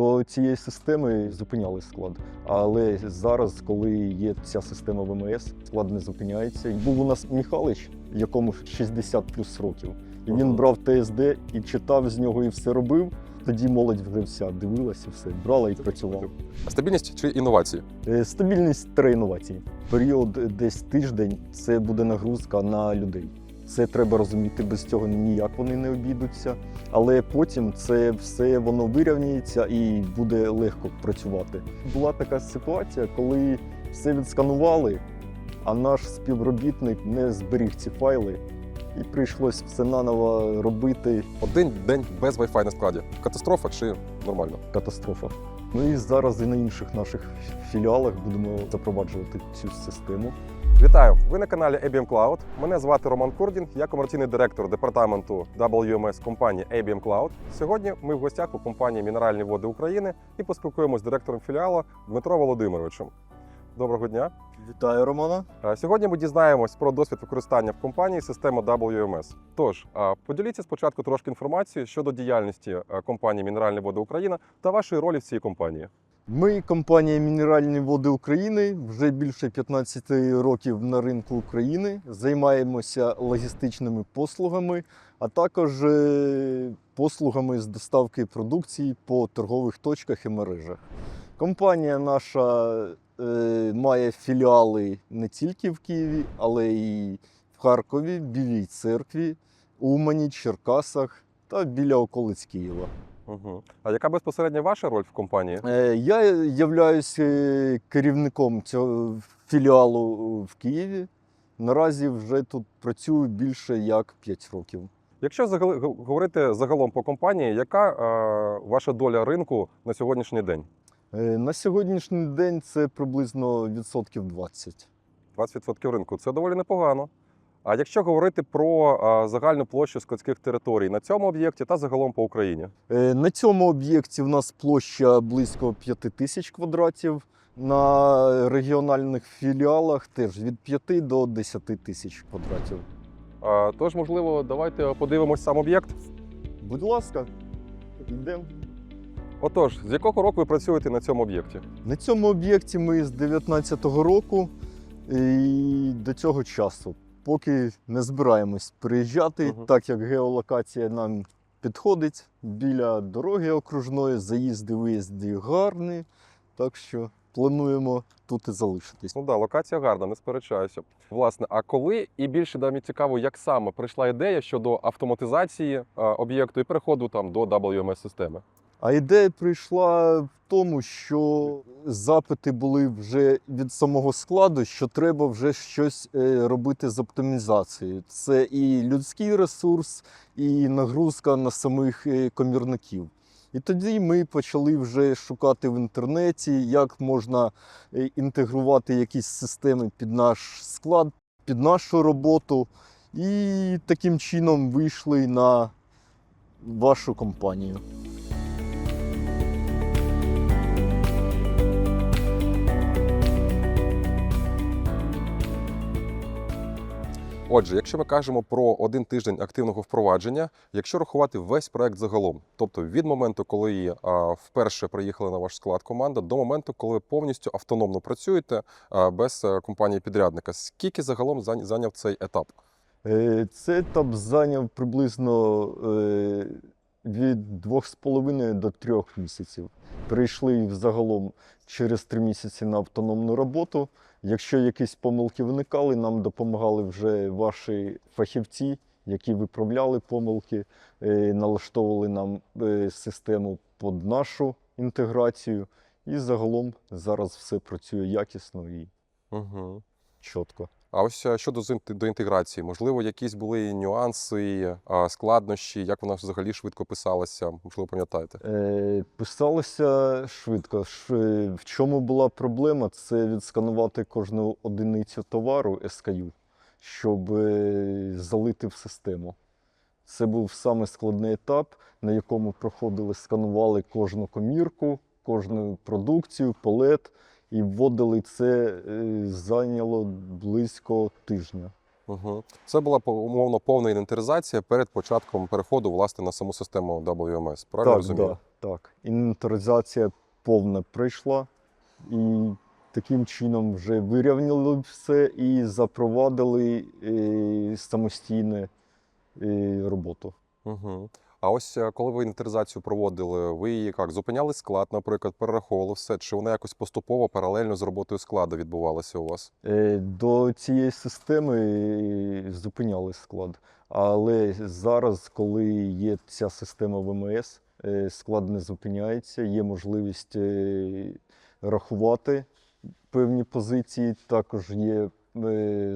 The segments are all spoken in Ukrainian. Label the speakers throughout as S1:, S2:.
S1: До цієї системи зупиняли склад. Але зараз, коли є ця система ВМС, склад не зупиняється. Був у нас Михалич, якому 60 плюс років. І він брав ТСД і читав з нього і все робив. Тоді молодь вже вся дивилася, все брала і працювала.
S2: А Стабільність чи інновації?
S1: Е, Стабільність та інновації. Період десь тиждень це буде нагрузка на людей. Це треба розуміти, без цього ніяк вони не обійдуться. Але потім це все воно вирівняється і буде легко працювати. Була така ситуація, коли все відсканували, а наш співробітник не зберіг ці файли, і прийшлось все наново робити.
S2: Один день без Wi-Fi на складі. Катастрофа чи нормально?
S1: Катастрофа. Ну і зараз і на інших наших філіалах будемо запроваджувати цю систему.
S2: Вітаю! Ви на каналі ABM Cloud. Мене звати Роман Курдін, я комерційний директор департаменту WMS компанії ABM Cloud. Сьогодні ми в гостях у компанії Мінеральні води України і поспілкуємося з директором філіалу Дмитро Володимировичем. Доброго дня!
S1: Вітаю, Романа.
S2: Е, Сьогодні ми дізнаємось про досвід використання в компанії системи WMS. Тож е, поділіться спочатку трошки інформацією щодо діяльності е, компанії Мінеральні води Україна та вашої ролі в цій компанії.
S1: Ми, компанія Мінеральні води України, вже більше 15 років на ринку України. Займаємося логістичними послугами, а також е, послугами з доставки продукції по торгових точках і мережах. Компанія наша е, має філіали не тільки в Києві, але і в Харкові, Білій церкві, Умані, Черкасах та біля околиць Києва.
S2: Угу. А яка безпосередньо ваша роль в компанії?
S1: Е, Я являюся керівником цього філіалу в Києві. Наразі вже тут працюю більше як 5 років.
S2: Якщо загал- говорити загалом по компанії, яка е, ваша доля ринку на сьогоднішній день?
S1: Е, На сьогоднішній день це приблизно відсотків 20.
S2: 20% ринку це доволі непогано. А якщо говорити про загальну площу складських територій на цьому об'єкті та загалом по Україні?
S1: Е, На цьому об'єкті в нас площа близько 5 тисяч квадратів. На регіональних філіалах теж від 5 до 10 тисяч квадратів.
S2: Тож, можливо, давайте подивимось сам об'єкт.
S1: Будь ласка, йдемо.
S2: Отож, з якого року ви працюєте на цьому об'єкті?
S1: На цьому об'єкті ми з 19-го року і до цього часу, поки не збираємось приїжджати,
S2: Мгм.
S1: так як геолокація нам підходить біля дороги окружної, заїзди, виїзди гарні. Так що плануємо тут і залишитись.
S2: Ну да, локація гарна, не сперечаюся. Власне, а коли і більше нам цікаво, як саме прийшла ідея щодо автоматизації е, об'єкту і переходу там до WMS системи?
S1: А ідея прийшла в тому, що запити були вже від самого складу, що треба вже щось е, робити з оптимізацією. Це і людський ресурс, і нагрузка на самих е, комірників. І тоді ми почали вже шукати в інтернеті, як можна е, інтегрувати якісь системи під наш склад, під нашу роботу. І таким чином вийшли на вашу компанію.
S2: Отже, якщо ми кажемо про один тиждень активного впровадження, якщо рахувати весь проект загалом, тобто від моменту, коли а, вперше приїхали на ваш склад команда, до моменту, коли ви повністю автономно працюєте а, без е, компанії підрядника, скільки загалом зайняв цей етап?
S1: Е, Цей етап зайняв приблизно е, від 2,5 до 3 місяців. Прийшли взагалом через 3 місяці на автономну роботу. Якщо якісь помилки виникали, нам допомагали вже ваші фахівці, які виправляли помилки, е, налаштовували нам е, систему під нашу інтеграцію. І загалом зараз все працює якісно і
S2: Угу.
S1: Чітко.
S2: А ось е, щодо до інтеграції, можливо, якісь були нюанси, складнощі, як вона взагалі швидко писалася, можливо, пам'ятаєте?
S1: Е, Писалося швидко. В чому була проблема? Це відсканувати кожну одиницю товару SKU, щоб е, залити в систему. Це був саме складний етап, на якому проходили, сканували кожну комірку, кожну продукцію, палет і вводили це. е, Зайняло близько тижня.
S2: Угу. Це була умовно повна інвентаризація перед початком переходу власне на саму систему WMS. Правильно
S1: так,
S2: розумію?
S1: да, так. Інвентаризація повна прийшла, і таким чином вже вирівняли все і запровадили е, самостійну е, роботу.
S2: Угу. А ось е, коли ви інвентаризацію проводили, ви її як зупиняли склад, наприклад, перераховували все, чи вона якось поступово паралельно з роботою складу відбувалася у вас?
S1: Е, До цієї системи е, зупиняли склад. Але зараз, коли є ця система ВМС, склад не зупиняється, є можливість рахувати певні позиції. Також є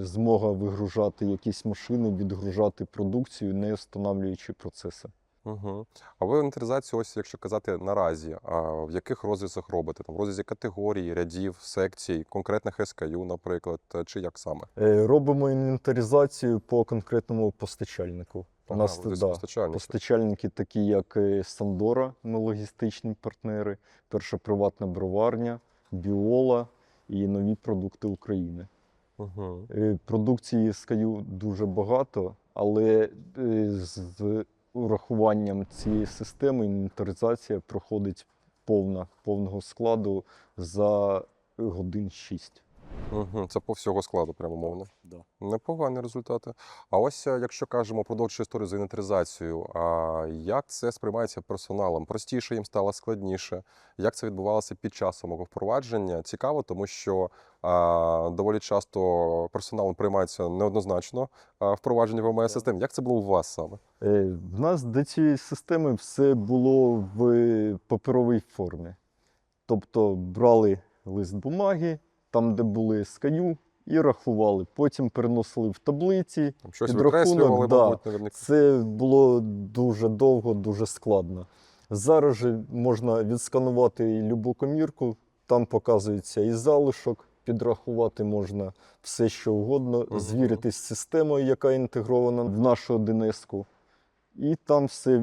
S1: змога вигружати якісь машини, відгружати продукцію, не встановлюючи процеси.
S2: Угу. А ви інвентаризацію, ось якщо казати наразі, а в яких розрізах робите? Там в розрізі категорій, рядів, секцій, конкретних SKU, наприклад, е, чи як саме?
S1: Е, Робимо інвентаризацію по конкретному постачальнику. У нас
S2: десь
S1: да,
S2: постачальники.
S1: Постачальники, такі як е, Сандора, ми логістичні партнери, перша приватна броварня, Біола і нові продукти України.
S2: Угу.
S1: Продукції скаю дуже багато, але з урахуванням цієї системи інвентаризація проходить повна, повного складу за годин 6.
S2: Угу. Це по всього складу, прямо мовно.
S1: Да.
S2: Непогані результати. А ось е, якщо кажемо продовжуючи історію з інвентаризацією, а як це сприймається персоналом? Простіше їм стало складніше? Як це відбувалося під час самого впровадження? Цікаво, тому що а, доволі часто персоналом приймається неоднозначно а, впровадження ВМС систем. Як це було у вас саме?
S1: Е, В нас до цієї системи все було в паперовій формі. Тобто брали лист бумаги, там, де були скаю, і рахували. Потім переносили в таблиці.
S2: Там щось
S1: Підрахунок, да.
S2: мабуть, наверняка.
S1: Це було дуже довго, дуже складно. Зараз же можна відсканувати любу комірку, там показується і залишок, підрахувати можна все, що угодно,
S2: Мгм.
S1: звіритись з системою, яка інтегрована в нашу 1С. І там все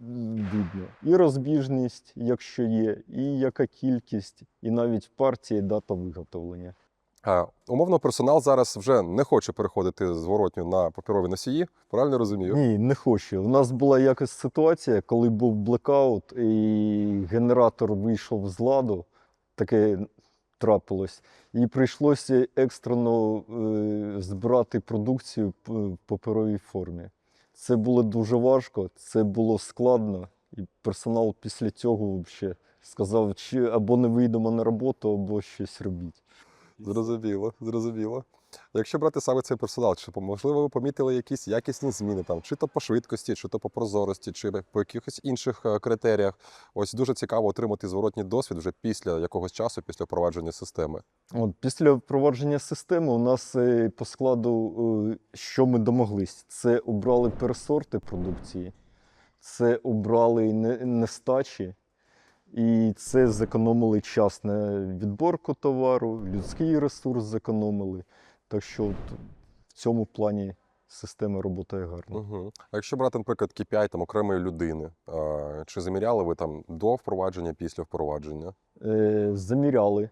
S1: видно. І розбіжність, якщо є, і яка кількість, і навіть партія, дата виготовлення.
S2: А, умовно, персонал зараз вже не хоче переходити зворотньо на паперові носії. Правильно розумію?
S1: Ні, не хочу. У нас була якась ситуація, коли був блекаут, і генератор вийшов з ладу, таке трапилось, і прийшлося екстрено е, збирати продукцію в паперовій формі. Це було дуже важко, це було складно, і персонал після цього взагалі сказав, чи або не вийдемо на роботу, або щось робіть.
S2: Зрозуміло, зрозуміло. Якщо брати саме цей персонал, чи можливо ви помітили якісь якісні зміни там, чи то по швидкості, чи то по прозорості, чи по якихось інших е, критеріях? Ось дуже цікаво отримати зворотній досвід вже після якогось часу, після впровадження системи.
S1: От, після впровадження системи у нас е, по складу, е, що ми домоглись, це обрали пересорти продукції, це обрали не- нестачі, і це зекономили час на відборку товару, людський ресурс зекономили. Так що от в цьому плані система працює гарно.
S2: Угу. А якщо брати, наприклад, KPI там окремої людини, е, чи заміряли ви там до впровадження, після впровадження?
S1: Е, заміряли.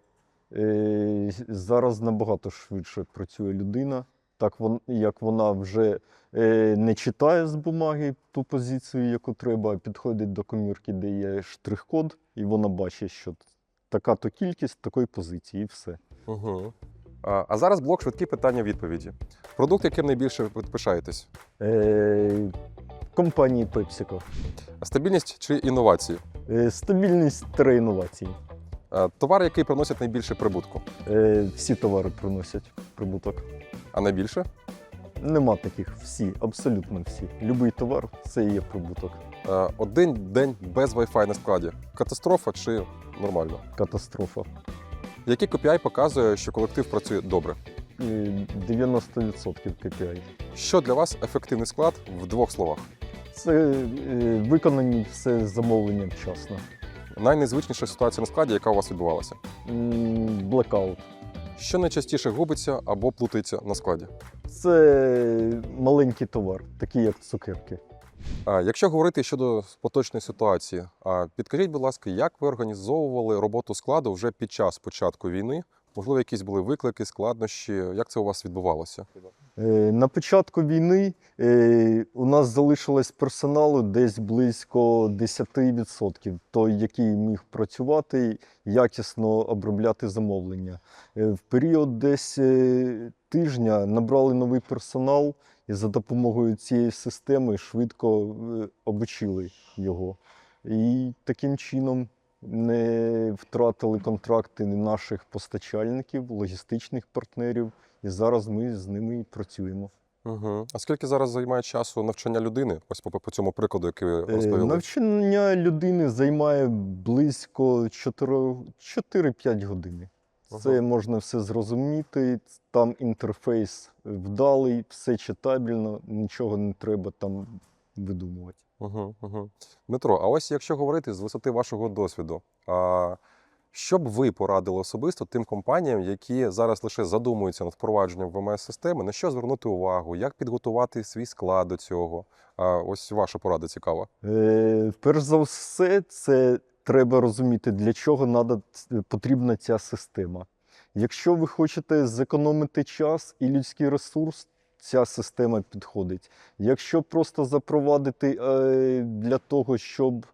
S1: Е, зараз набагато швидше працює людина, так вон, як вона вже е, не читає з бумаги ту позицію, яку треба, а підходить до комірки, де є штрих-код, і вона бачить, що така-то кількість такої позиції, і все.
S2: Угу. А, а зараз блок швидкі питання відповіді. Продукт, яким найбільше ви пишаєтесь?
S1: Е, компанії PepsiCo.
S2: Стабільність чи інновації?
S1: Е, стабільність та інновації.
S2: Е, Товар, який приносить найбільше прибутку,
S1: Е, всі товари приносять прибуток.
S2: А найбільше?
S1: Нема таких всі, абсолютно всі. Любий товар це і є прибуток.
S2: Е, Один день без Wi-Fi на складі. Катастрофа чи нормально?
S1: Катастрофа.
S2: Який KPI показує, що колектив працює добре?
S1: Е, 90% KPI.
S2: Що для вас ефективний склад в двох словах?
S1: Це е, виконані все замовлення вчасно.
S2: Найнезвичніша ситуація на складі, яка у вас відбувалася?
S1: М, Блекаут.
S2: Що найчастіше губиться або плутається на складі?
S1: Це маленький товар, такий як цукерки.
S2: А, Якщо говорити щодо поточної ситуації, а, підкажіть, будь ласка, як ви організовували роботу складу вже під час початку війни Можливо, якісь були виклики, складнощі. Як це у вас відбувалося?
S1: Е, На початку війни е, у нас залишилось персоналу десь близько 10%, той, який міг працювати, якісно обробляти замовлення. Е, В період десь тижня набрали новий персонал і за допомогою цієї системи швидко обучили його. І таким чином не втратили контракти наших постачальників, логістичних партнерів. І зараз ми з ними працюємо.
S2: Угу. А скільки зараз займає часу навчання людини? Ось по, по цьому прикладу, який ви
S1: Е,
S2: розповіли.
S1: Навчання людини займає близько 4 4-5 годин. Це
S2: Ага.
S1: можна все зрозуміти. Там інтерфейс вдалий, все читабельно, нічого не треба там видумувати.
S2: Угу, угу. Дмитро, а ось якщо говорити з висоти вашого досвіду, а що б ви порадили особисто тим компаніям, які зараз лише задумуються над впровадженням ВМС системи, на що звернути увагу, як підготувати свій склад до цього? Ось ваша порада цікава.
S1: Е, перш за все, це треба розуміти, для чого надо, потрібна ця система. Якщо ви хочете зекономити час і людський ресурс, ця система підходить. Якщо просто запровадити е, для того, щоб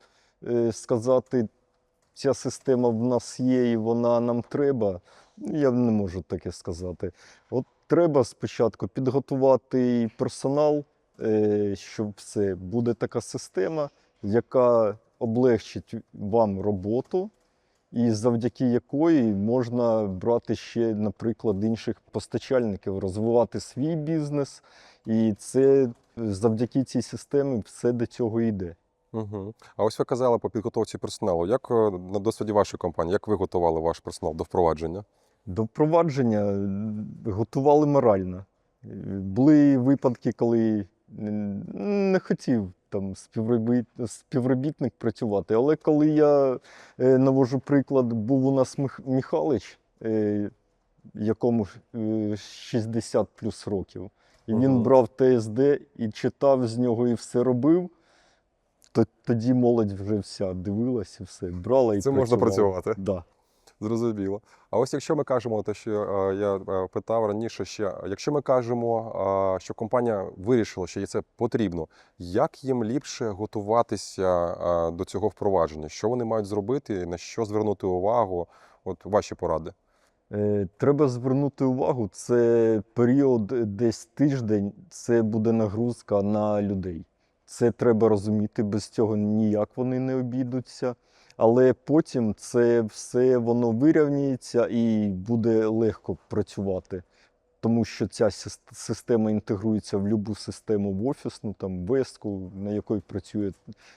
S1: е, сказати, ця система в нас є і вона нам треба, я не можу таке сказати. От треба спочатку підготувати персонал, е, щоб все буде така система, яка облегчить вам роботу, і завдяки якої можна брати ще, наприклад, інших постачальників, розвивати свій бізнес. І це завдяки цій системі все до цього йде.
S2: Угу. А ось ви казали по підготовці персоналу. Як е, на досвіді вашої компанії, як ви готували ваш персонал до впровадження?
S1: До впровадження готували морально. Е, Були випадки, коли не хотів там співробіт- співробітник працювати. Але коли я е, навожу приклад, був у нас Мих- Михалич, е, якому е, 60 плюс років, і він брав ТСД і читав з нього і все робив. То тоді молодь вже вся дивилась і все, брала і
S2: Це можна працювати.
S1: Да.
S2: Зрозуміло. А ось якщо ми кажемо, те, що е, я е, питав раніше ще, якщо ми кажемо, е, що компанія вирішила, що їй це потрібно, як їм ліпше готуватися до цього впровадження? Що вони мають зробити, на що звернути увагу? От ваші поради.
S1: Треба звернути увагу, це період десь тиждень, це буде нагрузка на людей. Це треба розуміти, без цього ніяк вони не обійдуться. Але потім це все воно вирівняється і буде легко працювати. Тому що ця система інтегрується в будь-яку систему в офісну, там вестку, на якій працює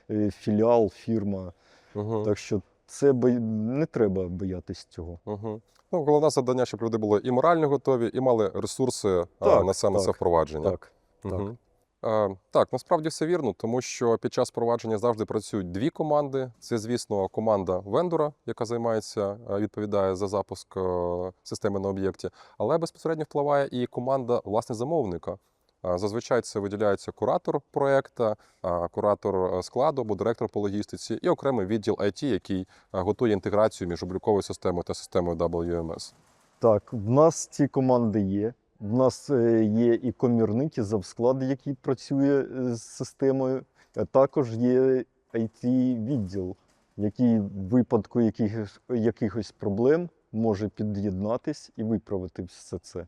S1: е, філіал, фірма.
S2: Угу.
S1: Так що це бо- не треба боятись цього.
S2: Угу. Ну, головне завдання, щоб люди були і морально готові, і мали ресурси
S1: Так,
S2: на саме це
S1: так,
S2: впровадження.
S1: Так. так.
S2: Угу. Е, так, насправді все вірно, тому що під час впровадження завжди працюють дві команди. Це, звісно, команда вендора, яка займається, е, відповідає за запуск е, системи на об'єкті, але безпосередньо впливає і команда власне замовника. Е, Зазвичай це виділяється куратор проекту, куратор е, складу або директор по логістиці, і окремий відділ IT, який е, готує інтеграцію між обліковою системою та системою WMS.
S1: Так, в нас ці команди є. В нас е, є і комірник, і завсклад, який працює е, з системою, а також є IT-відділ, який в випадку якихось, якихось проблем може під'єднатись і виправити все це.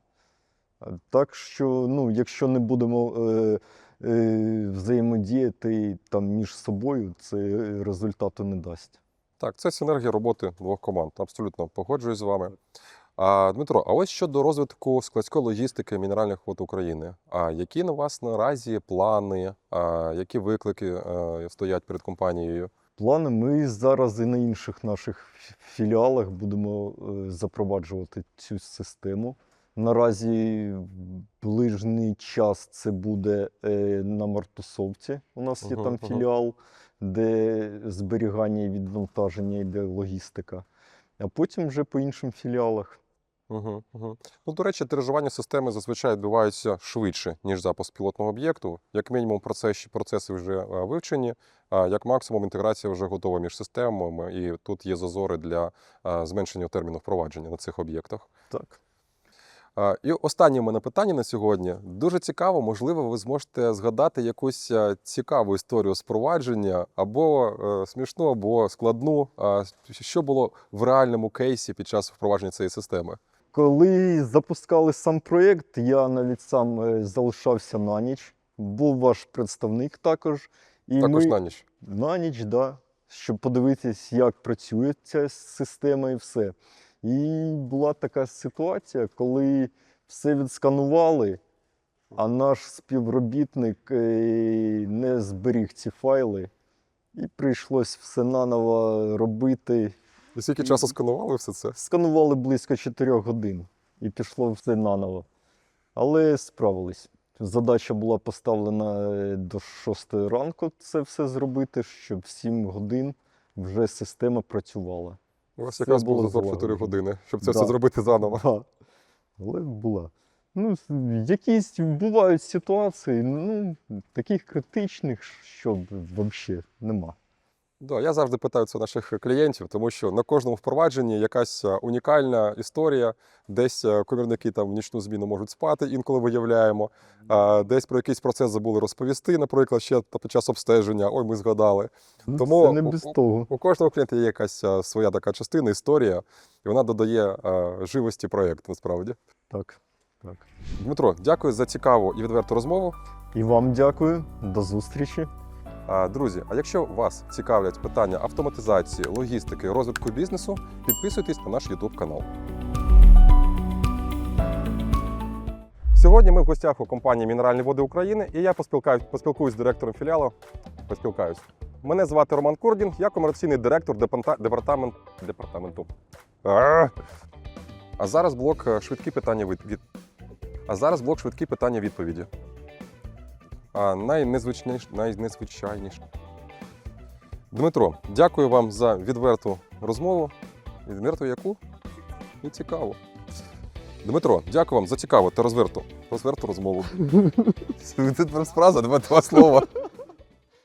S1: Так що, ну, якщо не будемо е, е, взаємодіяти там між собою, це результату не дасть.
S2: Так, це синергія роботи двох команд. Абсолютно погоджуюсь з вами. А, Дмитро, а ось щодо розвитку складської логістики мінеральних вод України. А які на вас наразі плани, а, які виклики е, стоять перед компанією?
S1: Плани ми зараз і на інших наших філіалах будемо е, запроваджувати цю систему. Наразі в ближній час це буде е, на Мартусовці. У нас є
S2: Мгм,
S1: там філіал, де зберігання і відвантаження йде логістика. А потім вже по іншим філіалах.
S2: Угу, угу. Ну, до речі, тиражування системи зазвичай відбуваються швидше, ніж запуск пілотного об'єкту. Як мінімум, процеси, процеси вже вивчені, а як максимум інтеграція вже готова між системами, і тут є зазори для зменшення терміну впровадження на цих об'єктах.
S1: Так.
S2: І останнє в мене питання на сьогодні. Дуже цікаво, можливо, ви зможете згадати якусь цікаву історію спровадження або е, смішну, або складну. Що було в реальному кейсі під час впровадження цієї системи?
S1: Коли запускали сам проєкт, я навіть сам е, залишався на ніч. Був ваш представник також. І
S2: Також
S1: ми...
S2: на ніч.
S1: На ніч, да, щоб подивитись, як працює ця система і все. І була така ситуація, коли все відсканували, а наш співробітник е, не зберіг ці файли, і прийшлось все наново робити.
S2: І скільки часу сканували все це?
S1: Сканували близько 4 годин і пішло все наново. Але справились. Задача була поставлена е, до 6 ранку це все зробити, щоб в 7 годин вже система працювала.
S2: У вас
S1: Це
S2: якраз
S1: було
S2: було за 4 години, щоб це
S1: Да.
S2: все зробити заново.
S1: Да. Але була. Ну, якісь бувають ситуації, ну, таких критичних, що взагалі нема.
S2: Да, я завжди питаю це наших клієнтів, тому що на кожному впровадженні якась унікальна історія. Десь комірники там в нічну зміну можуть спати, інколи виявляємо. А, десь про якийсь процес забули розповісти, наприклад, ще під час обстеження. Ой, ми згадали.
S1: Ну,
S2: Тому
S1: це не
S2: у-
S1: без
S2: у-
S1: того.
S2: У кожного клієнта є якась своя така частина, історія, і вона додає а, живості проєкту насправді.
S1: Так, так.
S2: Дмитро, дякую за цікаву і відверту розмову.
S1: І вам дякую. До зустрічі.
S2: Друзі, а якщо вас цікавлять питання автоматизації, логістики, розвитку бізнесу, підписуйтесь на наш YouTube канал. Сьогодні ми в гостях у компанії Мінеральні води України і я поспілкаюсь, поспілкуюсь з директором філіалу. Поспілкаюсь. Мене звати Роман Курдін, я комерційний директор департамент, департаменту. А! зараз блок е, швидкі питання від... А зараз блок швидкі питання відповіді. А найнезвичніш, найнезвичайніше. Дмитро, дякую вам за відверту розмову. Відверту яку? І цікаву. Дмитро, дякую вам за цікаву та розверту, розверту розмову. Це фраза, два слова.